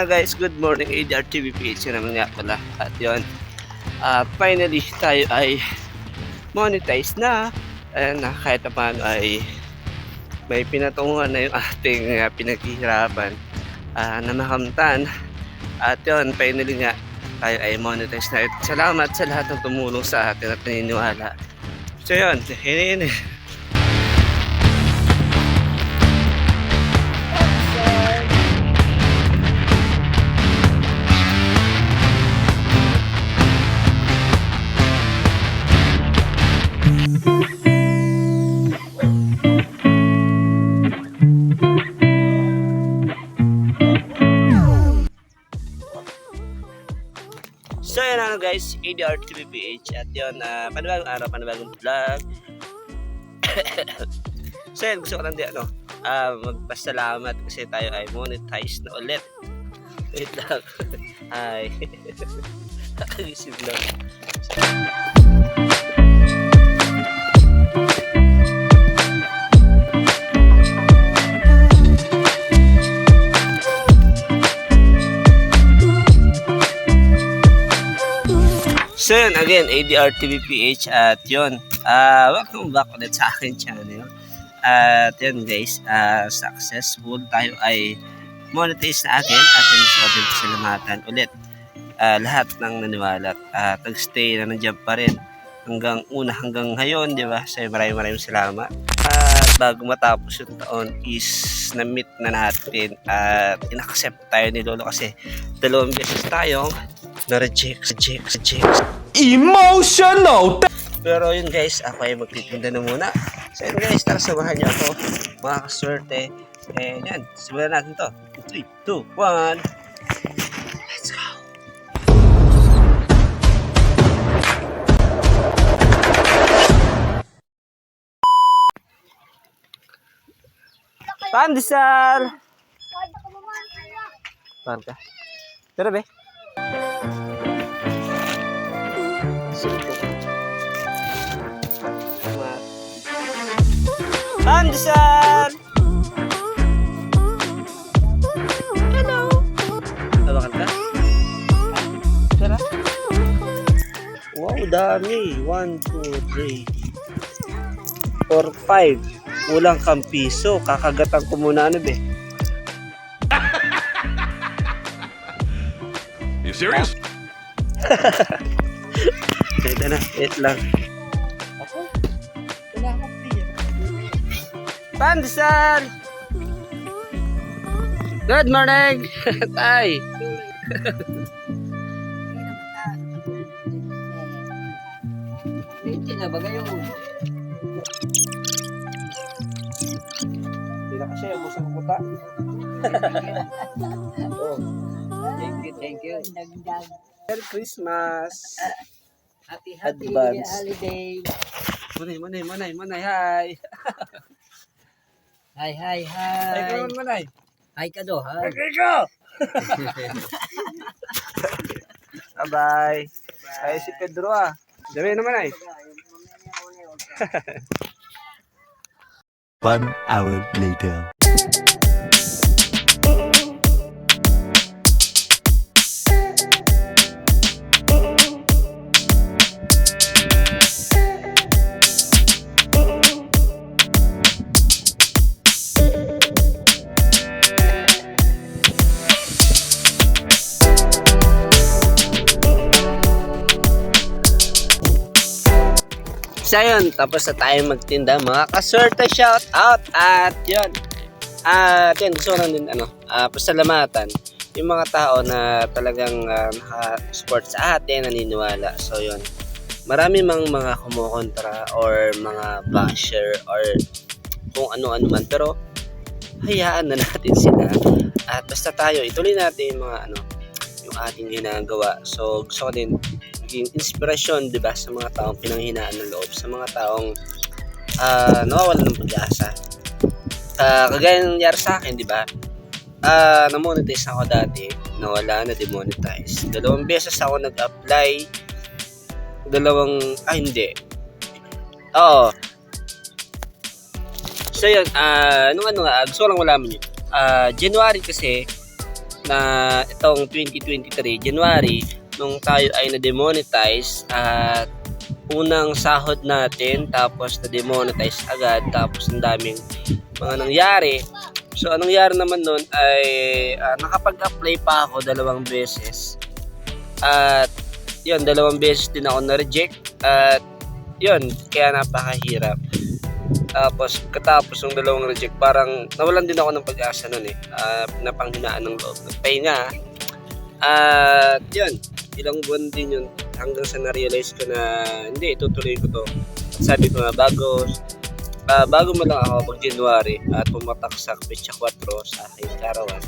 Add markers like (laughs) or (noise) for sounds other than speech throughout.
Lang guys, good morning ADR TV PH naman nga pala. At yun, ah, finally tayo ay monetize na. Ayan na, kahit paano ay may pinatunguhan na yung ating uh, pinaghihirapan ah, na makamtan. At yun, finally nga, tayo ay monetize na. Salamat sa lahat ng tumulong sa atin at naniniwala. So yun, hinin guys, ADR TVPH at yun, uh, panibagong araw, panibagong vlog. (coughs) so yun, gusto ko lang di ano, uh, magpasalamat kasi tayo ay monetize na ulit. Wait lang. (laughs) Ay. (laughs) Nakagisip lang. Yun, again, ADR TVPH at yun, ah welcome back ulit sa akin channel. At yun guys, ah successful tayo ay monetize na akin at yun ko din pasalamatan ulit. Ah, lahat ng naniwala at nag-stay na nandiyan pa rin hanggang una hanggang ngayon, di ba? So maraming maraming salamat. At bago matapos yung taon is na-meet na natin at in-accept tayo ni Lolo kasi dalawang beses tayong na-reject, reject, reject, Emotional! pero yun guys, ako ay magtitinda na muna. So yun guys, tara samahan niyo ako. Mga kaswerte. Eh yan, simulan natin to. 3, 2, 1. Let's go. Pandesal! Pan ka? Tara be. Pandesal! Hello! Tawakan ka? Tara. Wow, dami. 1, 2, 3, 4, 5. Kulang kang piso. Kakagatan ko muna ano be. You serious? (laughs) Ito na, wait lang. Pandesal! Good morning! (laughs) Tay! Hindi na ba kayo? Hindi na kasi, ubos ang puta. (laughs) oh, Thank you, thank you. Merry Christmas! Happy, happy Advance. holiday. Manay, manay, manay, manay, hi! (laughs) Hi, hi, Hi, hi. karon manay! Hi ka do, ha? Ikaw! (laughs) Bye-bye! Ay, si Pedro ah. Dami naman ay. One hour later. So yun, tapos na tayo magtinda mga kaswerte shout out at yun. At yun, gusto lang din ano, ah, pasalamatan yung mga tao na talagang uh, naka-support sa atin, naniniwala. So yun, marami mang mga kumukontra or mga basher or kung ano-ano man. Pero hayaan na natin sila. At basta tayo, ituloy natin yung mga ano, yung ating ginagawa. So gusto ko din maging inspirasyon, 'di ba, sa mga taong pinanghinaan ng loob, sa mga taong ah nawawalan ng pag-asa. Ah, kagaya ng nangyari sa akin, 'di ba? Ah, na-monetize ako dati, nawala na demonetize. Dalawang beses ako nag-apply. Dalawang ah hindi. Oo. So yun, ah, nung ano nga, gusto ko lang malaman yun. ah, January kasi na itong 2023 January nung tayo ay na-demonetize at unang sahod natin tapos na-demonetize agad tapos ang daming mga nangyari. So anong nangyari naman nun ay ah, nakapag-apply pa ako dalawang beses at yun dalawang beses din ako na-reject at yun kaya napakahirap tapos katapos ng dalawang reject parang nawalan din ako ng pag-asa nun eh. Uh, napanghinaan ng loob. Ng pahinga at yun ilang buwan din yun hanggang sa na-realize ko na hindi tutuloy ko to. Sabi ko nga bago ah, bago mo lang ako pag January at pumatak sa Pecha 4 sa aking karawan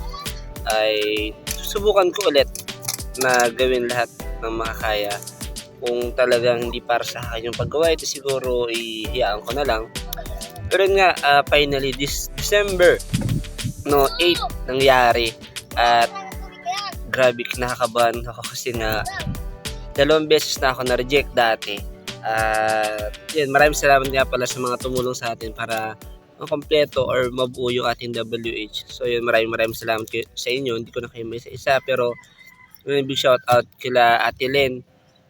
ay susubukan ko ulit na gawin lahat ng makakaya kung talagang hindi para sa akin yung paggawa ito siguro ihiyaan ko na lang. Pero nga ah, finally this December no 8 nangyari. At grabe nakakabahan ako kasi nga dalawang beses na ako na-reject dati. At yun maraming salamat nga pala sa mga tumulong sa atin para makompleto or mabuo yung ating WH so yun maraming maraming salamat sa inyo. Hindi ko na kayo may isa-isa pero yun, big shout out kila Ate Len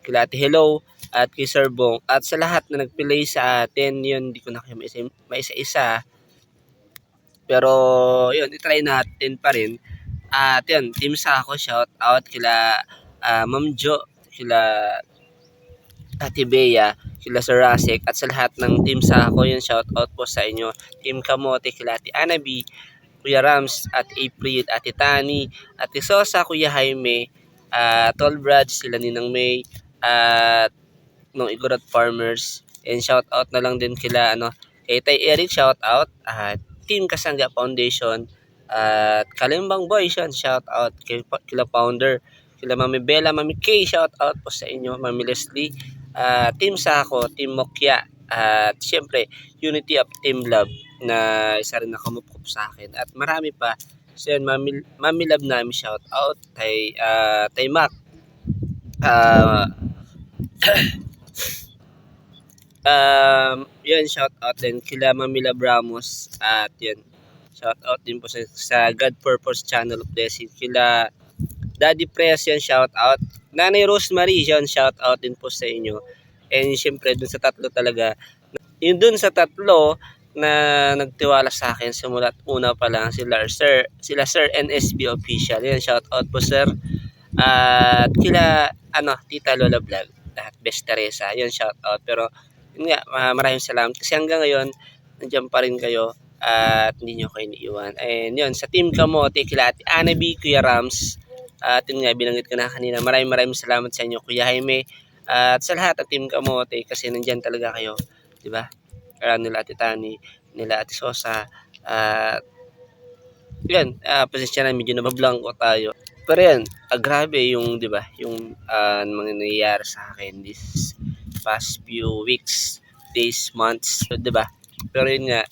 kila Hello at kay Sir Bong at sa lahat na nagpilay sa atin yun hindi ko na kayo may isa- may isa-isa pero yun itry natin pa rin. At yun team sa ako shout out kila ah, Ma'am Jo kila Ate Bea kila Sir Rasek at sa lahat ng team sa ako yun shout out po sa inyo. Team Kamote kila Anabi Kuya Rams at April Ate Tani Ate Sosa Kuya Jaime at Tol Brad sila Ninang May at nung Igorot Farmers. And shout out na lang din kila ano kay Tay Eric shout out. At Team Kasangga Foundation. At Kalimbang Boys yun shout out kay kila founder kila Mami Bella Mami K shout out po sa inyo Mami Leslie. At Team Sako Team Mokya. At syempre Unity of Team Love na isa rin na kumukup sa akin. At marami pa. So yun Mami, Mami Love namin shout out kay ah, kay Mac. Ah (coughs) Um, yun, shout out din kila Mamila Bramos at yun, shout out din po sa, sa God Purpose Channel of Blessing. Kila Daddy Press yan, shout out. Nanay Rosemary yan, shout out din po sa inyo. And syempre dun sa tatlo talaga. Yun dun sa tatlo na nagtiwala sa akin simula una pa lang sila Sir sila Sir NSB official. Yan shout out po sir. At kila ano Tita Lola Vlog at Best Teresa yun shout out pero yun nga, maraming salamat. Kasi hanggang ngayon, nandiyan pa rin kayo at hindi nyo kayo iniiwan. And yun, sa Team Kamote, kila Ate Anabi, Kuya Rams, at yun nga, binanggit ko na kanina, maraming maraming salamat sa inyo, Kuya Jaime, at sa lahat ng Team Kamote, kasi nandiyan talaga kayo, di ba? Kaya nila Ate Tani, nila Ate Sosa, at yun, uh, pasensya na, medyo nabablanko tayo. Pero yan, ah, grabe yung, di ba, yung ah, mga nangyayari sa akin this past few weeks, days, months, 'di ba? Pero yun nga,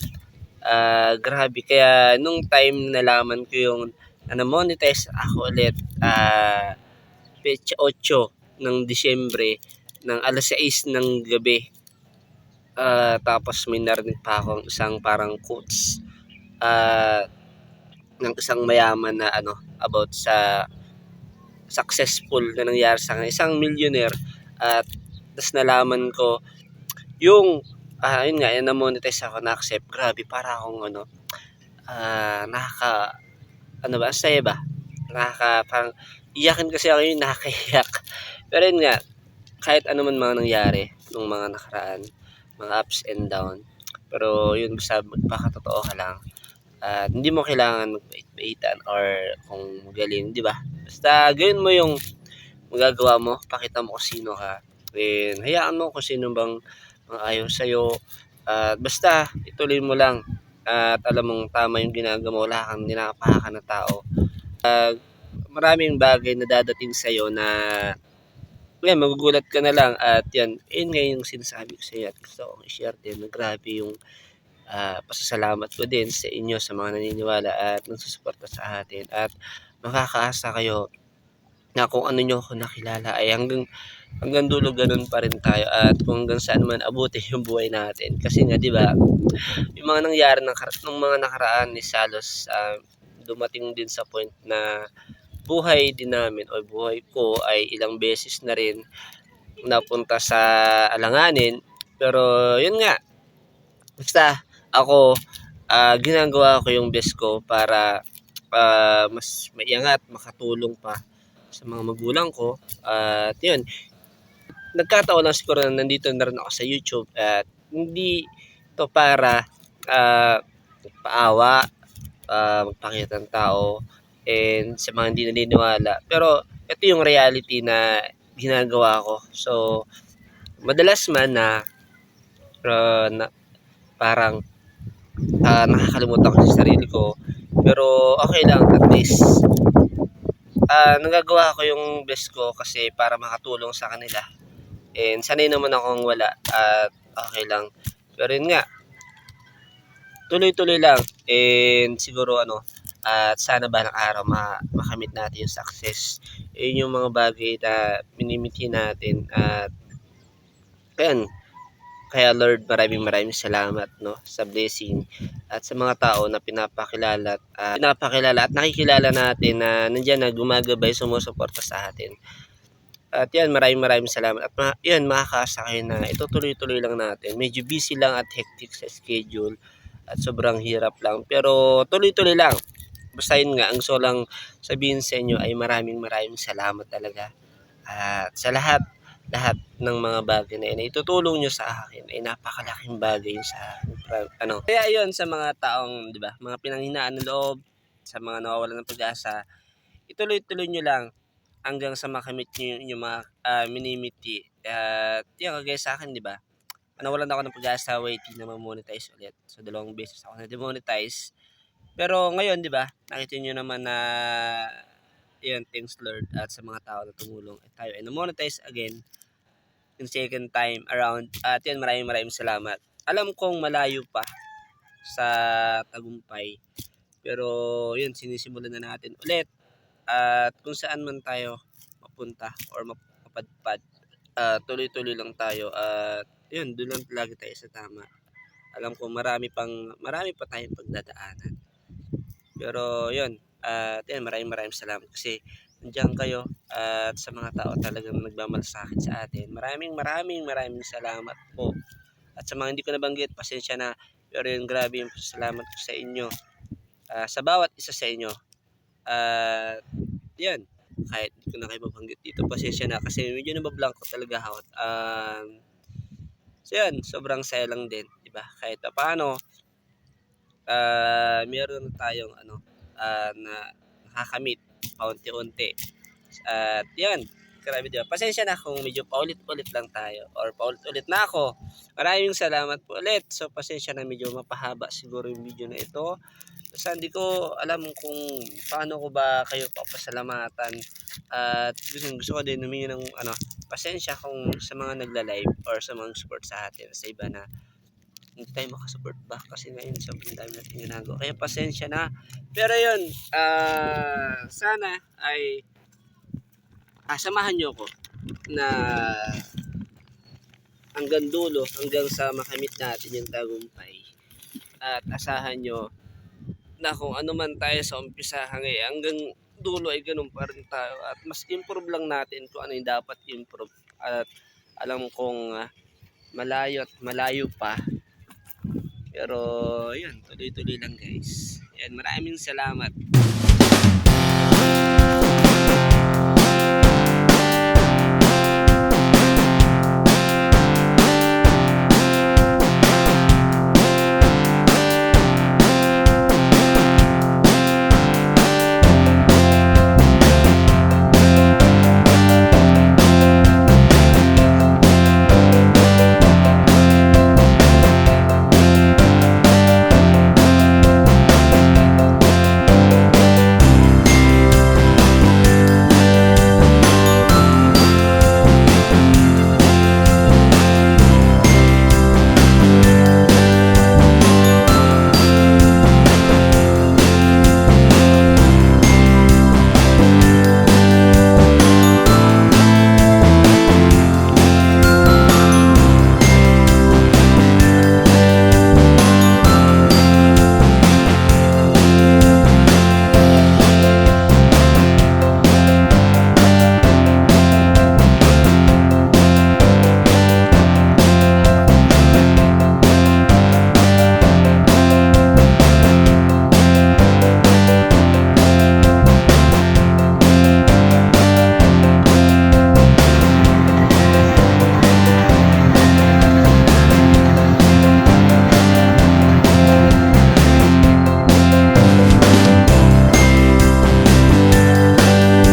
ah, grabe kaya nung time nalaman ko yung ano monetize ako ulit ah pecha 8 ng Disyembre ng alas 6 ng gabi. Ah, tapos may narinig pa akong isang parang quotes ah ng isang mayaman na ano about sa successful na nangyari sa kanya. Isang millionaire at tapos nalaman ko yung ah yun nga, yun na monetize ako na accept. Grabe, para akong ano, ah nakaka, ano ba, saya ba? Nakaka, parang, iyakin kasi ako yung (laughs) nakakaiyak. Pero yun nga, kahit ano man mga nangyari nung mga nakaraan, mga ups and down. Pero yun, basta magpakatotoo ka lang. At hindi mo kailangan magbait-baitan or kung magaling, di ba? Basta gawin mo yung magagawa mo, pakita mo kung sino ka. And hayaan mo kung sino bang mga ayaw sa'yo. At basta, ituloy mo lang. At alam mong tama yung ginagawa mo, wala kang ninapahakan na tao. Uh, maraming bagay na dadating sa'yo na yan, magugulat ka na lang at yan, yun nga yung sinasabi ko sa'yo at gusto kong i-share din na grabe yung ah, pasasalamat ko din sa inyo sa mga naniniwala at nagsusuporta sa atin at makakaasa kayo na kung ano nyo ako nakilala ay hanggang hanggang dulo ganun pa rin tayo at kung hanggang saan man abutin yung buhay natin kasi nga di ba yung mga nangyari ng, ng mga nakaraan ni Salos ah, dumating din sa point na buhay din namin o buhay ko ay ilang beses na rin napunta sa alanganin. Pero yun nga, basta ako ah, ginagawa ko yung best ko para ah, mas maiangat, makatulong pa sa mga magulang ko. At yun, nagkataon lang siguro na nandito na rin ako sa YouTube at hindi to para ah, paawa, ah, magpakita ng tao and sa mga hindi naniniwala. Pero ito yung reality na ginagawa ko. So, madalas man na, ah, na parang ah, nakakalimutan ko sa sarili ko. Pero okay lang, at least ah nagagawa ko yung best ko kasi para makatulong sa kanila. And sanay naman akong wala at okay lang. Pero yun nga, tuloy-tuloy lang. And siguro ano, at sana ba ng araw ma makamit natin yung success. Yun yung mga bagay na minimiti natin at ayan, kaya Lord, maraming maraming salamat no sa blessing at sa mga tao na pinapakilala at ah, pinapakilala at nakikilala natin na nandiyan na gumagabay sumusuporta sa atin. At yan, maraming maraming salamat. At ma- yan, makakaasa kayo na ito tuloy-tuloy lang natin. Medyo busy lang at hectic sa schedule at sobrang hirap lang. Pero tuloy-tuloy lang. Basta yun nga, ang gusto lang sabihin sa inyo ay maraming maraming salamat talaga. At sa lahat, lahat ng mga bagay na yun na itutulong nyo sa akin ay napakalaking bagay sa Ano. Kaya yun sa mga taong, di ba, mga pinanghinaan ng loob, sa mga nawawalan ng pag-asa, ituloy-tuloy nyo lang hanggang sa makamit nyo yung, yung mga ah, minimiti. At yan, kagaya sa akin, di ba, nawalan ako ng pag-asa waiting na ma-monetize ulit. So, dalawang beses ako na-demonetize. Pero ngayon, di ba, nakita nyo naman na yun, thanks Lord at sa mga tao na tumulong. At tayo ay na-monetize again yung second time around. At yan, maraming maraming salamat. Alam kong malayo pa sa tagumpay. Pero yun, sinisimulan na natin ulit. At kung saan man tayo mapunta or map- mapadpad, ah, tuloy-tuloy lang tayo. At yun, doon lang lagi tayo sa tama. Alam ko marami pang marami pa tayong pagdadaanan. Pero yun, at yan, maraming maraming salamat kasi nandiyan kayo at sa mga tao talagang nagmamalasakit sa atin. Maraming maraming maraming salamat po. At sa mga hindi ko nabanggit, pasensya na. Pero yun, grabe yung salamat ko sa inyo. Ah, sa bawat isa sa inyo. At yan, kahit hindi ko na kayo mabanggit dito, pasensya na kasi medyo nabablanko talaga ako. Um, so yan, sobrang saya lang din, di ba? Kahit pa paano, ah meron tayong ano, ah, na nakakamit paunti-unti. At yan, grabe di ba? Pasensya na kung medyo paulit-ulit lang tayo or paulit-ulit na ako. Maraming salamat po ulit. So pasensya na medyo mapahaba siguro yung video na ito. Basta hindi ko alam kung paano ko ba kayo papasalamatan. At gusto, gusto ko din humingi ng ano, pasensya kung sa mga nagla-live or sa mga support sa atin sa iba na hindi tayo makasupport ba kasi ngayon sobrang dami natin ginagawa. Kaya pasensya na. Pero yun, ah sana ay ah, samahan nyo ko na hanggang dulo, hanggang sa makamit natin yung tagumpay. At asahan nyo na kung ano man tayo sa umpisa hanggang, hanggang dulo ay ganun pa rin tayo. At mas improve lang natin kung ano yung dapat improve. At alam kong ah, malayo at malayo pa. Pero yun, tuloy-tuloy lang guys. Yan, maraming salamat.